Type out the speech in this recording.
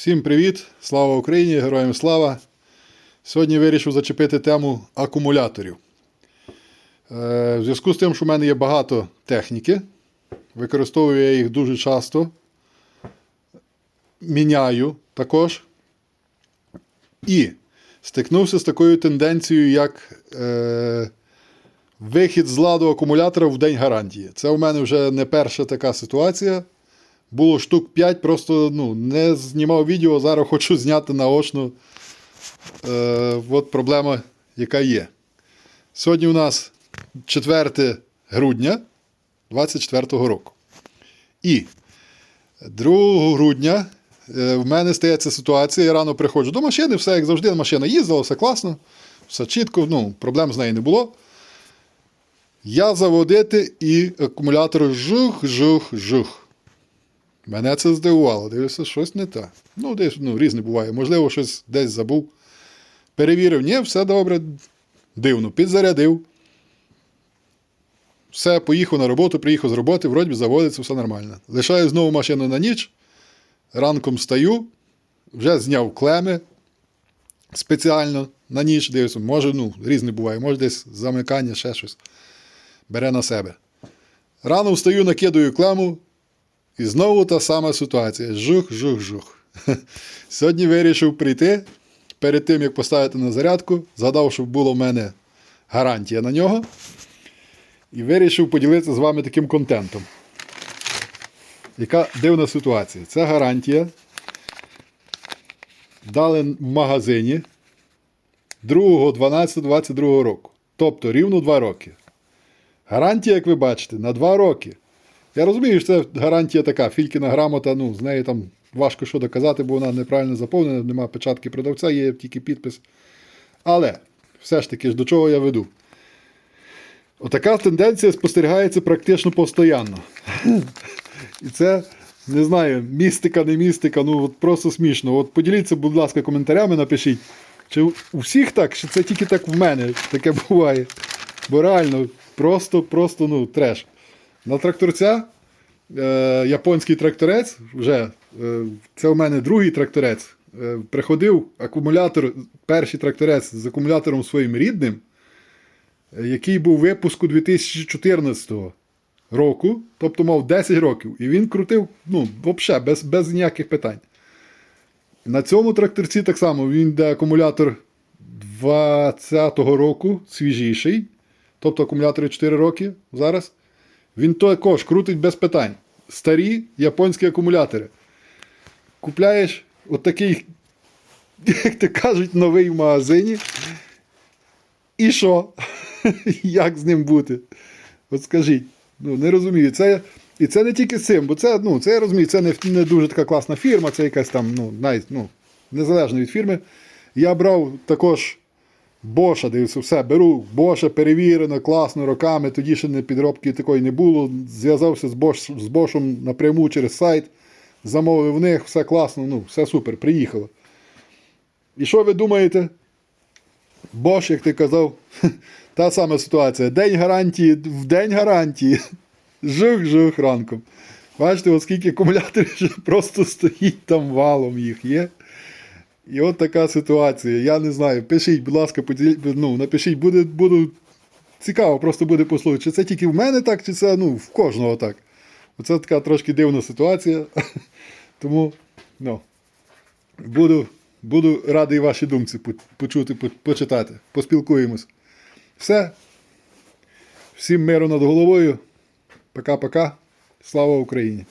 Всім привіт! Слава Україні! Героям слава! Сьогодні вирішив зачепити тему акумуляторів. Е, В зв'язку з тим, що в мене є багато техніки, використовую я їх дуже часто, міняю також. І стикнувся з такою тенденцією, як е, вихід з ладу акумулятора в день гарантії. Це у мене вже не перша така ситуація. Було штук 5, просто ну, не знімав відео, зараз хочу зняти наочно. Е, от проблема, яка є. Сьогодні у нас 4 грудня 2024 року. І 2 грудня е, в мене стається ситуація, я рано приходжу до машини, все як завжди, машина їздила, все класно, все чітко, ну, проблем з нею не було. Я заводити і акумулятор жух, жух, жух. Мене це здивувало. Дивлюся, щось не так. Ну, десь ну, різне буває. Можливо, щось десь забув. Перевірив, ні, все добре. Дивно, підзарядив. Все, поїхав на роботу, приїхав з роботи, вроді заводиться, все нормально. Лишаю знову машину на ніч. Ранком встаю, вже зняв клеми спеціально на ніч, дивлюся, може, ну, різне буває, може десь замикання, ще щось. Бере на себе. Рано встаю, накидаю клему, і знову та сама ситуація. Жух, жух, жух. Сьогодні вирішив прийти перед тим, як поставити на зарядку. Згадав, що була в мене гарантія на нього. І вирішив поділитися з вами таким контентом. Яка дивна ситуація? Це гарантія. Дали в магазині 2.12.22 року. Тобто рівно 2 роки. Гарантія, як ви бачите, на 2 роки. Я розумію, що це гарантія така, фількіна грамота, ну, з нею там важко що доказати, бо вона неправильно заповнена, немає печатки продавця, є тільки підпис. Але все ж таки, до чого я веду? Отака тенденція спостерігається практично постійно. І це, не знаю, містика, не містика, ну от просто смішно. От поділіться, будь ласка, коментарями, напишіть, чи у всіх так, чи це тільки так в мене таке буває. Бо реально, просто, просто, ну, треш. На тракторця е, японський тракторець, вже е, це у мене другий тракторець. Е, приходив акумулятор, перший тракторець з акумулятором своїм рідним, е, який був випуску 2014 року, тобто мав 10 років. І він крутив, ну, взагалі, без, без ніяких питань. На цьому тракторці так само він йде акумулятор 20-го року, свіжіший. Тобто акумулятори 4 роки зараз. Він також крутить без питань. Старі японські акумулятори. Купляєш отакий, як то кажуть, новий в магазині. І що? Як з ним бути? От скажіть. Ну, не розумію. Це, і це не тільки цим, бо це, ну, це я розумію, це не, не дуже така класна фірма, це якась там, ну, навіть, ну, незалежно від фірми. Я брав також Боша, дивився, все, беру Боша, перевірено, класно, роками, тоді ще не підробки такої не було. Зв'язався з, Бош, з Бошем напряму через сайт, замовив в них, все класно, ну, все супер, приїхало. І що ви думаєте? Бош, як ти казав, та сама ситуація. День гарантії, в день гарантії. Жух-жух ранком. Бачите, от скільки акумуляторів просто стоїть там валом їх є. І от така ситуація. Я не знаю. Пишіть, будь ласка, поділіть, ну, напишіть, буде, буду цікаво, просто буде послухати. Чи це тільки в мене так, чи це ну, в кожного так. Оце така трошки дивна ситуація. Тому ну, буду, буду радий ваші думці почути, почитати. Поспілкуємось. Все. Всім миру над головою. Пока-пока. Слава Україні!